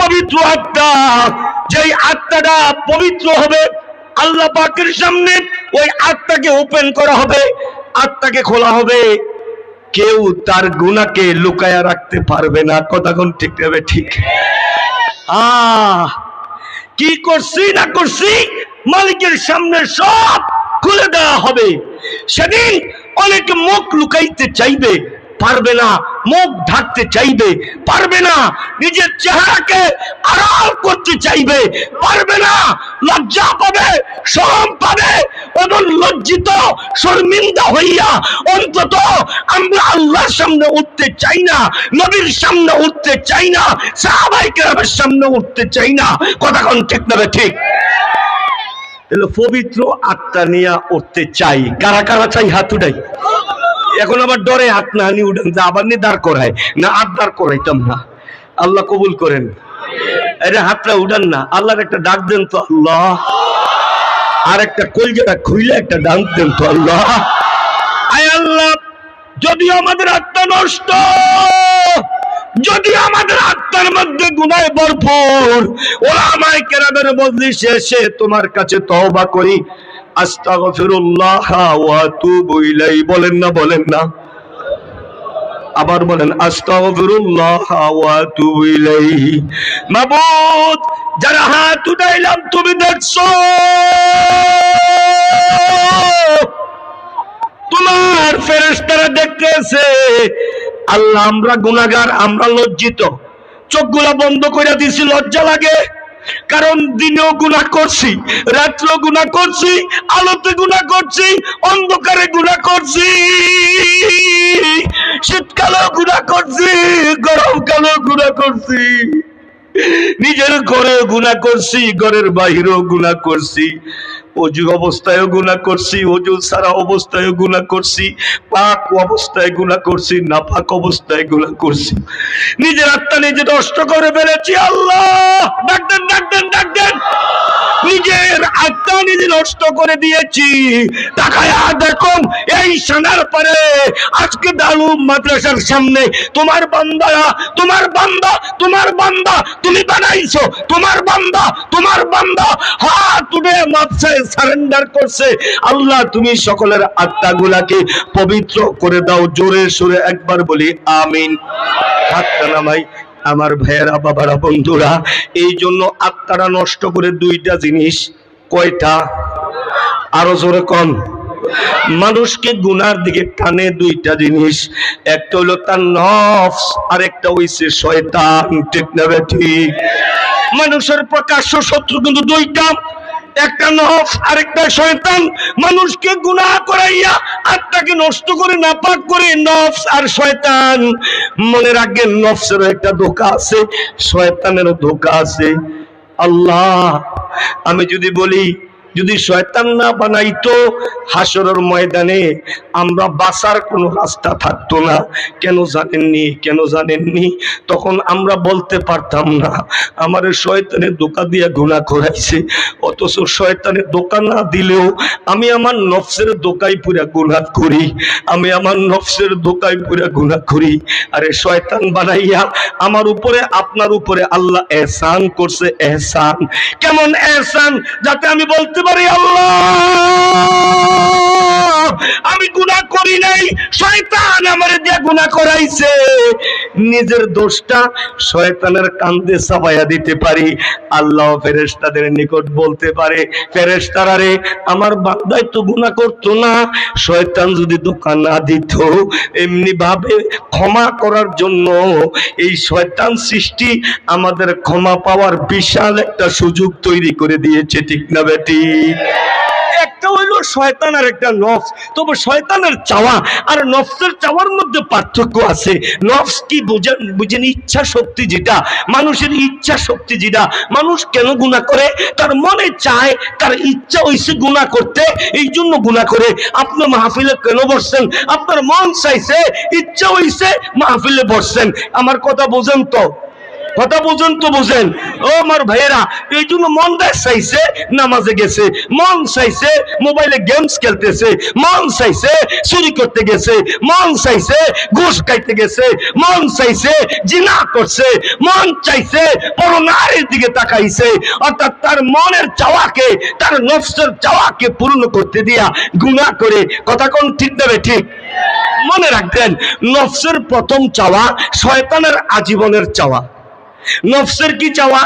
পবিত্র আত্মা, যেই আত্মাটা পবিত্র হবে, আল্লাহ পাকের সামনে ওই আত্মাকে ওপেন করা হবে, আত্মাকে খোলা হবে। কেউ তার গুণাকে লুকায়া রাখতে পারবে না। কথা ঠিক হবে ঠিক? আহ, কি করছি না করছি মালিকের সামনে সব খুলে দেওয়া হবে। সেদিন অনেক মুখ লুকাইতে চাইবে, পারবে না। মুখ ঢাকতে চাইবে, পারবে না। নিজের চেহারাকে আড়াল করতে চাইবে, পারবে না। লজ্জা পাবে শরম পাবে। এবং লজ্জিত, শর্মিন্দা হইয়া অন্তত আমরা আল্লাহর সামনে উঠতে চাই না, নবীর সামনে উঠতে চাই না, সাহাবাই কেরামের সামনে উঠতে চাই না। কথা কোন ঠিক না ঠিক? পবিত্র আত্মা নিয়ে উঠতে চাই। কারা কারা চাই? হাত উঠাই। এখন আবার ডরে হাত না আনি উঠেন, যে আবার নি দাঁড় করায়। না, আর দাঁড় করাইতাম না। আল্লাহ কবুল করেন। আরে হাতটা উঠান না, আল্লাহর একটা ডাক দেন তো আল্লাহ। আর একটা কলজাটা খুইলে একটা ডাক দেন তো আল্লাহ। আয় আল্লাহ যদি আমাদের আত্মা নষ্ট। যদি আমাদের আত্মার মধ্যে গুনায় ভরপুর আমায় কেরামের মজলিসে এসে তোমার কাছে তওবা করি। আস্তাগফিরুল্লাহ ওয়া আতুবু ইলাই বলেন না বলেন না। আবার বলেন, আস্তাগফিরুল্লাহ ওয়া আতুবু ইলাইহি। মাবুদ, যারা হাত উঠাইলাম, তুমি দেখছ? তোমার ফেরেশতারা দেখতেছে। আল্লাহ, আমরা গুনাহগার, আমরা লজ্জিত। চোখগুলা বন্ধ করে দিছি, লজ্জা লাগে। কারণ দিনেও গুনাহ করছি, রাত্রেও গুনাহ করছি, আলোতে গুনাহ করছি, অন্ধকারে গুনাহ করছি। শীতকালেও গুনাহ করছি, গরমকালেও গুনাহ করছি। নিজের ঘরে গুনাহ করছি, ঘরের বাহিরেও গুনাহ করছি। অজু অবস্থায় গুণা করছি, অজু সারা অবস্থায় গুণা করছি, পাক অবস্থায় গুণা করছি না পাক অবস্থায় গুণা করছি। নিজের আত্মা নিজে নষ্ট করে ফেলেছি, আল্লাহ! ডাকতেন ডাকতেন ডাকতেন নিজের আত্মা নিজে নষ্ট করে দিয়েছি। তাকায়া দেখুন সানার পরে আজকে দালু মাদ্রাসার সামনে, তোমার বান্দা তোমার বান্দা তোমার বান্দা, তুমি বানাইছো, তোমার বান্দা তোমার বান্দা, হাত তুলে মাপসায় সারেন্ডার করছে। আল্লাহ, তুমি সকলের আত্মাগুলাকে পবিত্র করে দাও, জোরে সুরে একবার বলি, আমিন। হাতটা নামাই, আমার ভাইয়েরা, বাবারা, বন্ধুরা এই জন্য আত্মারা নষ্ট করে দুইটা জিনিস, কয়টা? আরও জোরে কম মানুষকে গুনার দিকে টানে দুইটা জিনিস। একটা হলো তার নফস আর একটা হইছে শয়তান। ঠিক না ঠিক? মানুষের প্রকাশ্য শত্রু কিন্তু দুইটা। একটা নফস, আরেকটা শয়তান। মানুষকে গুনাহ করাইয়া আত্মাকে নষ্ট করে, নাপাক করে নফস আর শয়তান। মনে রাখবেন, নফসেরও একটা ধোকা আছে, শয়তানেরও ধোকা আছে। আল্লাহ, আমি যদি বলি যদি শয়তান না বানাইতো হাসরের ময়দানে আমরা বাঁচার কোনো রাস্তা থাকতো না। কেন জানেননি? কেন জানেননি? তখন আমরা বলতে পারতাম না, আমার শয়তানের দোকা দিয়ে গুণা করাইছে। অথচ শয়তানের দোকা না দিলেও আমি আমার নফসের দোকাই পুরা গুণা করি। আমি আমার নফসের দোকাই পুরা গুণা করি। আরে শয়তান বানাইয়া আমার উপরে, আপনার উপরে আল্লাহ এহসান করছে। এহসান। কেমন এহসান? যাতে আমি বলতে পারি আল্লাহ। আমি গুনাহ করি নাই, শয়তান আমার দিয়ে গুনাহ করাইছে। নিজের দোষটা শয়তানের কান্দে চাপাইয়া দিতে পারি। আল্লাহ ফেরেশতাদের নিকট বলতে পারে, ফেরেশতারা রে, আমার বান্দায় তো গুনাহ করতো না। শয়তান যদি দোকান না দিত এমনি ভাবে ক্ষমা করার জন্য এই শয়তান সৃষ্টি আমাদের ক্ষমা পাওয়ার বিশাল একটা সুযোগ তৈরি করে দিয়েছে, ঠিক না বেটি একটা হইল শয়তান আর একটা নফস। তবে শয়তানের চাওয়া আর নফসের চাওয়ার মধ্যে পার্থক্য আছে। নফস কি বুঝেন? ইচ্ছা শক্তি যেটা। মানুষের ইচ্ছা শক্তি যেটা। মানুষ কেন গুণা করে? তার মনে চায়, তার ইচ্ছা হইছে গুণা করতে। এই জন্য গুণা করে। আপনি মাহফিলে কেন বসছেন? আপনার মন চাইছে, ইচ্ছা হইছে মাহফিলে বসছেন। আমার কথা বোঝেন তো? কথা বুঝুন তো বুঝেন। ও আমার ভাইয়েরা, এই জন্য মন দেখ চাইছে, নামাজে গেছে, মন চাইছে, মোবাইলে গেমস খেলতেছে, মন চাইছে, চুরি করতে গেছে, মন চাইছে, ঘুষ খাইতে গেছে, মন চাইছে, জিনা করছে, মন চাইছে বড় নারীর দিকে তাকাইছে, অর্থাৎ তার মনের চাওয়াকে, তার নফসের চাওয়াকে পূর্ণ করতে দিয়া গুণা করে। কথা কোন ঠিক দেবে ঠিক মনে রাখবেন, নফসের প্রথম চাওয়া শয়তানের আজীবনের চাওয়া। নফসের কি চাওয়া?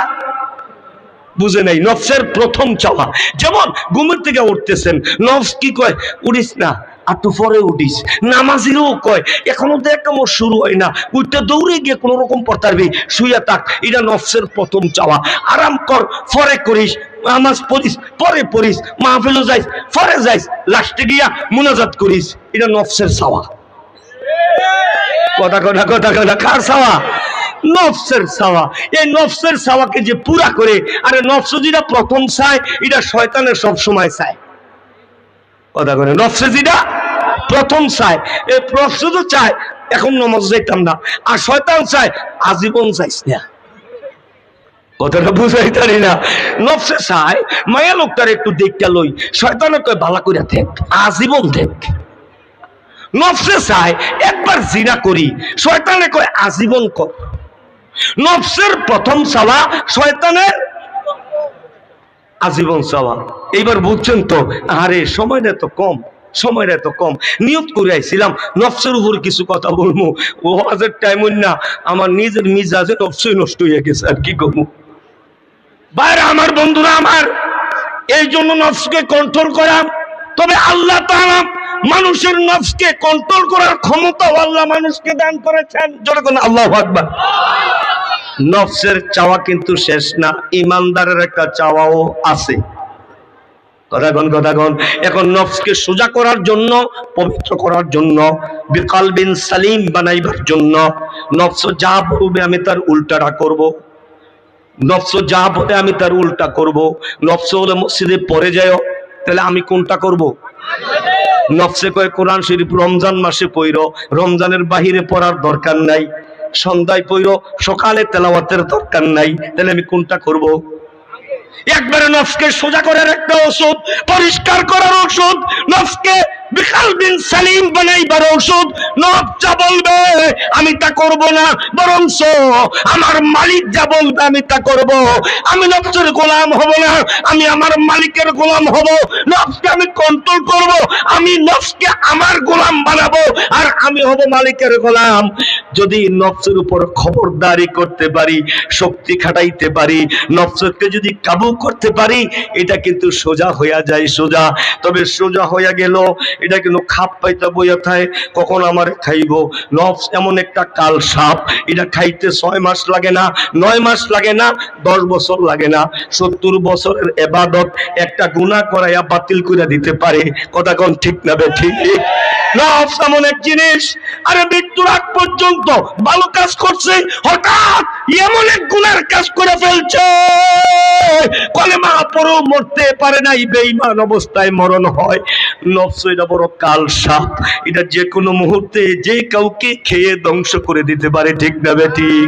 বুঝে নাই, নফসের প্রথম চাওয়া। যেমন ঘুমের থেকে উঠতেছেন, নফস কি কয়? উঠিস না, আর তো পরে উঠিস। নামাজিরও কয়, এখনও তো একটা মোর শুরু হয় না। উঠতে দৌড়ে গিয়ে কোনো রকম পড়তারবি শুয়ে থাক, এটা নফসের প্রথম চাওয়া। আরাম কর, পরে করিস, নামাজ পড়িস, পরে পড়িস, মাহফিলও যাইস, পরে যাইস লাস্টে গিয়া মুনাজাত করিস, এটা নফসের চাওয়া। কথা কথা কথা কথা, কার চাওয়া? নফসের চাওয়া এই নফসের চাওয়াকে যে পুরা করে, আরে নফস যেটা প্রথম চায়, এটা শয়তানের সব সময় চায়। কথা করে নফসে যেটা প্রথম চায়। এই নফস তো চায়, এখন নমাজ যাইতাম না। আর শয়তান চায়, আজীবন চাইস না। আজীবন কর। নফসের প্রথম চাওয়া শয়তানের আজীবন চাওয়া এইবার বুঝছেন তো, আরে সময়টা তো কম, সময়টা তো কম। নিয়ত করে আইছিলাম, নফসের উপর কিছু কথা বলব। ও আজের টাইম না, আমার নিজের মিজাজে নফসই নষ্ট হয়ে গেছে, আর কি করব? বাইরে আমার বন্ধুরা আমার, এই জন্য নফসকে কন্ট্রোল করা। তবে আল্লাহ তাআলা মানুষের নফসকে কন্ট্রোল করার ক্ষমতা আল্লাহ মানুষকে দান করেছেন যখন আল্লাহ আকবার নফসের চাওয়া কিন্তু শেষ না, ইমানদারের একটা চাওয়াও আছে কথাগণ কথাগণ এখন নফসকে সোজা করার জন্য, পবিত্র করার জন্য, বিকাল বিন সালিম বানাইবার জন্য, নফস যা বলবে আমি তার উল্টাটা করব। নফস যা বলে আমি তার উল্টা করব। নফস হলে মসজিদে পড়ে যায় তাহলে আমি কোনটা করব। নফসে কয়ে কোরআন শরীফ রমজান মাসে পইর, রমজানের বাহিরে পড়ার দরকার নাই সন্ধ্যায় পইর, সকালে তেলাওয়াতের দরকার নাই তাহলে আমি কোনটা করব। একবারে নফসকে সোজা করার একটা ওষুধ, পরিষ্কার করার ওষুধ, নফসকে বিকাল বিন সালিম বানাইবার ওষুধ নফস যা বলবে, আমি তা করব না। বরং আমার মালিক যা বলবে, আমি তা করব। আমি নবসের গোলাম হব না, আমি আমার মালিকের গোলাম হব। নফসকে আমি কন্ট্রোল করব, আমি নফসকে আমার গোলাম বানাবো, আর আমি হব মালিকের গোলাম। যদি নফসের উপর খবরদারি করতে পারি, শক্তি খাটাইতে পারি নফসকে যদি কাবু করতে পারি, এটা কিন্তু সোজা হইয়া যায়, সোজা। তবে সোজা হইয়া গেল এটা কিন্তু খাপ পাইতে বইয়া থাকে কখন আমার খাইব। নফস এমন একটা কাল সাপ, এটা খাইতে ছয় মাস লাগে না, নয় মাস লাগে না, দশ বছর লাগে না। সত্তর বছরের এবাদত একটা গুণা করাইয়া বাতিল করে দিতে পারে। কথা কোন ঠিক না বে ঠিক? নফস এমন এক জিনিস, আরে মৃত্যুর আগ পর্যন্ত ভালো কাজ করছে, হঠাৎ এমন এক গুণার কাজ করে ফেলছে। মরতে পারে নাই, বেঈমান অবস্থায় মরণ হয়। নফস এটা বড় কাল সাপ, এটা যে কোনো মুহূর্তে যে কাউকে খেয়ে ধ্বংস করে দিতে পারে, ঠিক না বেঠিক